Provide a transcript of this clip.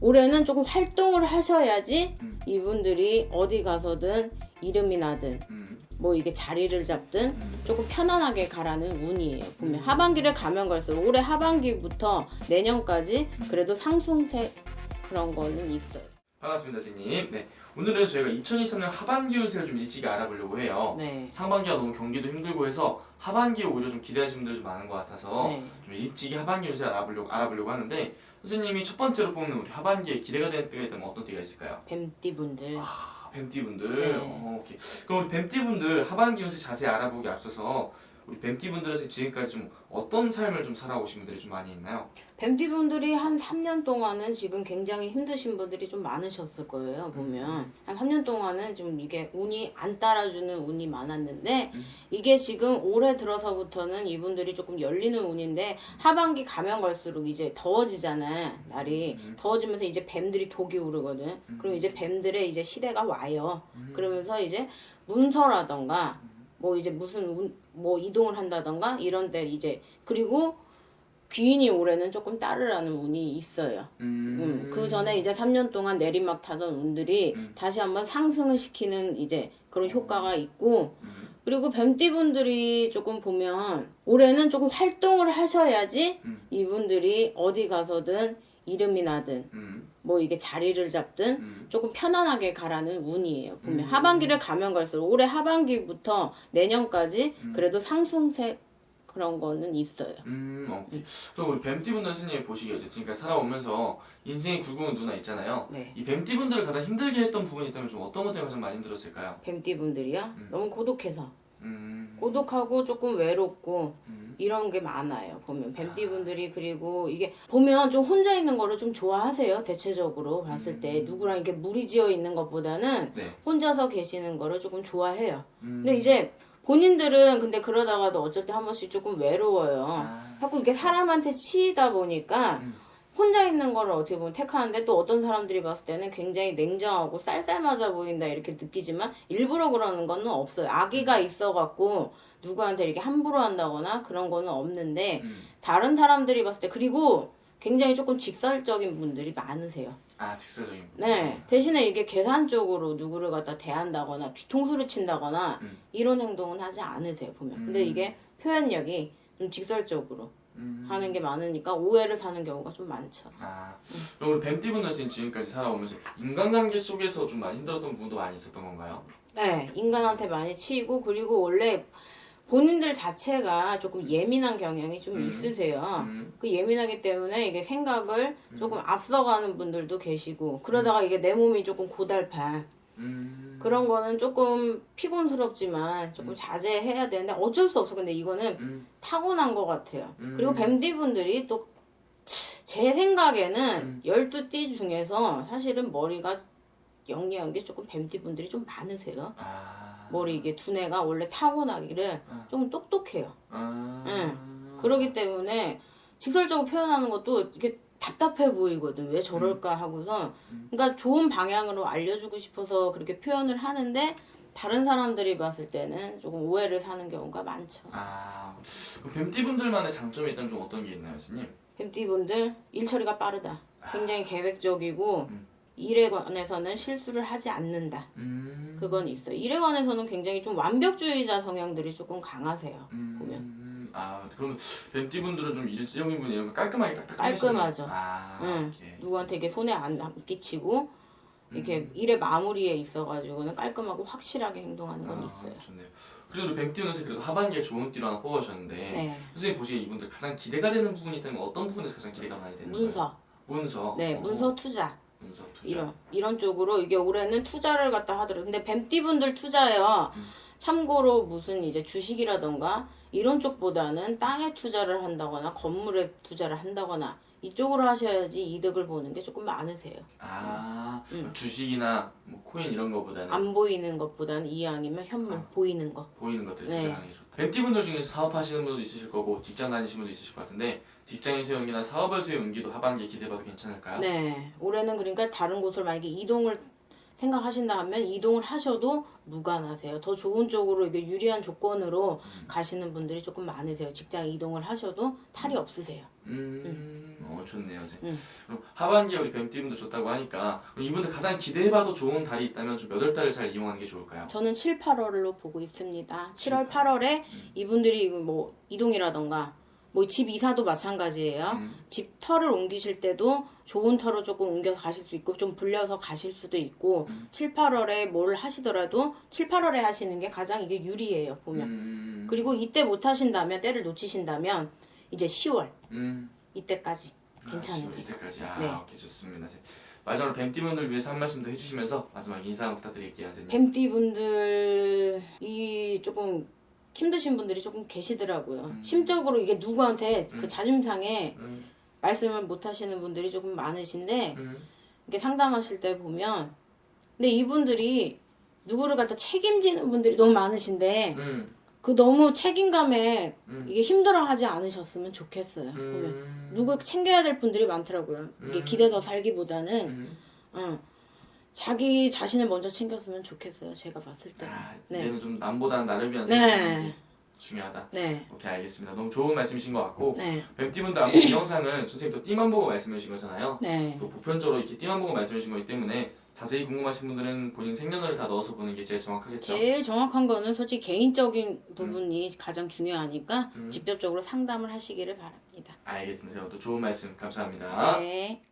올해는 조금 활동을 하셔야지 음. 이분들이 어디 가서든 이름이 나든 음, 뭐 이게 자리를 잡든 음. 조금 편안하게 가라는 운이에요. 보면 하반기를 가면 갈수록 올해 하반기부터 내년까지 그래도 상승세 그런 거는 있어요. 반갑습니다, 선생님. 네, 오늘은 저희가 2023년 하반기 운세를 좀 일찍 알아보려고 해요. 네. 상반기가 너무 경기도 힘들고 해서 하반기에 오히려 좀 기대하시는 분들이 좀 많은 것 같아서 네. 좀 일찍이 하반기 운세를 알아보려고 알아보려고 하는데 선생님이 첫 번째로 뽑는 우리 하반기에 기대가 되는 때가 있다면 어떤 때가 있을까요? 뱀띠분들. 아, 뱀띠분들. 네. 어, 오케이. 그럼 우리 뱀띠분들 하반기 운세 자세히 알아보기 앞서서 우리 뱀띠 분들에서 지금까지 좀 어떤 삶을 좀 살아오신 분들이 좀 많이 있나요? 뱀띠 분들이 한 3년 동안은 지금 굉장히 힘드신 분들이 좀 많으셨을 거예요. 보면 한 3년 동안은 좀 이게 운이 안 따라주는 운이 많았는데 음. 이게 지금 올해 들어서부터는 이분들이 조금 열리는 운인데 하반기 가면 갈수록 이제 더워지잖아 날이 음. 더워지면서 이제 뱀들이 독이 오르거든. 그럼 이제 뱀들의 이제 시대가 와요. 음. 그러면서 이제 문서라던가 뭐 이제 무슨 운- 뭐 이동을 한다던가 이런 데 이제 그리고 귀인이 올해는 조금 따르라는 운이 있어요. 음, 그 전에 이제 3년 동안 내리막 타던 운들이 음. 다시 한번 상승을 시키는 이제 그런 효과가 있고 음. 그리고 뱀띠분들이 조금 보면 올해는 조금 활동을 하셔야지 음. 이분들이 어디 가서든 이름이 나든 음. 뭐 이게 자리를 잡든 음. 조금 편안하게 가라는 운이에요. 보면 음. 하반기를 가면 갈수록 올해 하반기부터 내년까지 음. 그래도 상승세 그런 거는 있어요. 음, 어. 그럼 우리 뱀띠분들 선생님이 보시기에 이제 지금까지 살아오면서 인생의 굴곡은 누나 있잖아요. 네. 이 뱀띠분들을 가장 힘들게 했던 부분이 있다면 좀 어떤 것 때문에 가장 많이 힘들었을까요? 뱀띠분들이요. 음. 너무 고독해서 음. 고독하고 조금 외롭고 음. 이런 게 많아요. 보면 뱀띠 분들이 그리고 이게 보면 좀 혼자 있는 거를 좀 좋아하세요. 대체적으로 봤을 때 누구랑 이렇게 무리지어 있는 것보다는 네. 혼자서 계시는 거를 조금 좋아해요. 음. 근데 이제 본인들은 근데 그러다가도 어쩔 때 한 번씩 조금 외로워요. 아. 자꾸 이렇게 사람한테 치이다 보니까 음. 혼자 있는 거를 어떻게 보면 택하는데 또 어떤 사람들이 봤을 때는 굉장히 냉정하고 쌀쌀맞아 보인다 이렇게 느끼지만 일부러 그러는 거는 없어요. 아기가 있어갖고 누구한테 이렇게 함부로 한다거나 그런 거는 없는데 음. 다른 사람들이 봤을 때 그리고 굉장히 조금 직설적인 분들이 많으세요. 아, 직설적인 부분. 네. 대신에 이게 계산 적으로 누구를 갖다 대한다거나 뒤통수를 친다거나 음. 이런 행동은 하지 않으세요, 보면. 근데 음. 이게 표현력이 좀 직설적으로 음. 하는 게 많으니까 오해를 사는 경우가 좀 많죠. 아, 그럼 우리 뱀띠 분들 지금 지금까지 살아오면서 인간관계 속에서 좀 많이 힘들었던 부분도 많이 있었던 건가요? 네, 인간한테 많이 치이고 그리고 원래 본인들 자체가 조금 예민한 경향이 좀 음. 있으세요. 음. 그 예민하기 때문에 이게 생각을 조금 앞서가는 분들도 계시고 그러다가 이게 내 몸이 조금 고달파 음. 그런 거는 조금 피곤스럽지만 조금 자제해야 되는데 어쩔 수 없어. 근데 이거는 음. 타고난 것 같아요. 음. 그리고 뱀띠분들이 또 제 생각에는 음. 12띠 중에서 사실은 머리가 영리한 게 조금 뱀띠 분들이 좀 많으세요. 아. 머리 이게 두뇌가 원래 타고나기를 음. 좀 똑똑해요. 아. 응. 그러기 때문에 직설적으로 표현하는 것도 이게 답답해 보이거든. 왜 저럴까 하고서. 음. 그러니까 좋은 방향으로 알려주고 싶어서 그렇게 표현을 하는데 다른 사람들이 봤을 때는 조금 오해를 사는 경우가 많죠. 아. 그럼 뱀띠 분들만의 장점이 있다면 좀 어떤 게 있나요, 선생님? 뱀띠 분들 일 처리가 빠르다. 굉장히 계획적이고 음. 일에 관해서는 실수를 하지 않는다. 음. 그건 있어요. 일에 관해서는 굉장히 좀 완벽주의자 성향들이 조금 강하세요. 음. 보면. 아, 그러면 뱀띠 분들은 좀 일적인 분 이런 거 깔끔하게 딱딱 깔끔하죠. 아. 응. 오케이. 누구한테 이게 손에 안 끼치고 이렇게 음. 일의 마무리에 있어가지고는 깔끔하고 확실하게 행동하는 건 아, 있어요. 좋네요. 그리고 우리 뱀띠분에서 그래도 하반기에 좋은 띠로 하나 뽑아주셨는데 네. 선생님 보시기에 이분들 가장 기대가 되는 부분이 있다면 어떤 부분에서 가장 기대가 많이 되는 거예요? 문서, 문서. 네, 어, 문서 투자 문서 투자. 이런 이런 쪽으로 이게 올해는 투자를 갖다 하더라고요. 근데 뱀띠 분들 투자요. 음. 참고로 무슨 이제 주식이라던가 이런 쪽보다는 땅에 투자를 한다거나 건물에 투자를 한다거나 이쪽으로 하셔야지 이득을 보는 게 조금 많으세요. 아 음. 주식이나 뭐 코인 이런 거보다는 안 보이는 것보다는 이왕이면 현물 아. 보이는 거. 보이는 것들 네. 투자하는 게 좋다. 뱀띠분들 중에서 사업하시는 분도 있으실 거고 직장 다니시는 분도 있으실 것 같은데 직장에서의 운기나 사업에서의 운기도 하반기에 기대해봐도 괜찮을까요? 네. 올해는 그러니까 다른 곳을 만약에 이동을 생각하신다 하면 이동을 하셔도 무관하세요. 더 좋은 쪽으로 이게 유리한 조건으로 가시는 분들이 조금 많으세요. 직장 이동을 하셔도 탈이 없으세요. 음, 어 좋네요. 이제. 음. 그럼 하반기에 우리 뱀띠분들 좋다고 하니까 그럼 이분들 가장 기대해봐도 좋은 달이 있다면 좀 몇월 달을 잘 이용하는 게 좋을까요? 저는 7, 8월로 보고 있습니다. 7월, 8월에 이분들이 뭐 이동이라던가 뭐 집 이사도 마찬가지예요. 음. 집 터를 옮기실 때도 좋은 터로 조금 옮겨서 가실 수 있고 좀 불려서 가실 수도 있고 음. 7, 8월에 뭘 하시더라도 7, 8월에 하시는 게 가장 이게 유리해요. 보면. 음, 그리고 이때 못 하신다면 때를 놓치신다면 이제 10월 음. 이때까지 아, 괜찮으세요. 이때까지 아 네. 오케이 좋습니다. 마지막으로 뱀띠 분들 위해서 한 말씀 더 해주시면서 마지막 인사 부탁드릴게요. 선생님. 뱀띠 분들 이 조금 힘드신 분들이 조금 계시더라고요. 음. 심적으로 이게 누구한테 음. 그 자존상에 음, 말씀을 못 하시는 분들이 조금 많으신데 음, 이렇게 상담하실 때 보면 근데 이분들이 누구를 갖다 책임지는 분들이 너무 많으신데 음, 그 너무 책임감에 음. 이게 힘들어하지 않으셨으면 좋겠어요. 보면 음, 누구 챙겨야 될 분들이 많더라고요. 이게 음. 기대서 살기보다는 음. 어, 자기 자신을 먼저 챙겼으면 좋겠어요. 제가 봤을 때. 아, 네. 이제는 좀 남보다는 나를 위한 네. 생각이 중요하다. 네, 오케이 알겠습니다. 너무 좋은 말씀이신 것 같고 네, 뱀띠분들 아까 이 영상은 선생님 또 띠만 보고 말씀해 주신 거잖아요. 네. 또 보편적으로 이렇게 띠만 보고 말씀해 주신 거기 때문에 자세히 궁금하신 분들은 본인 생년월일 다 넣어서 보는 게 제일 정확하겠죠. 제일 정확한 거는 솔직히 개인적인 부분이 가장 중요하니까 음. 직접적으로 상담을 하시기를 바랍니다. 알겠습니다. 또 좋은 말씀 감사합니다. 네.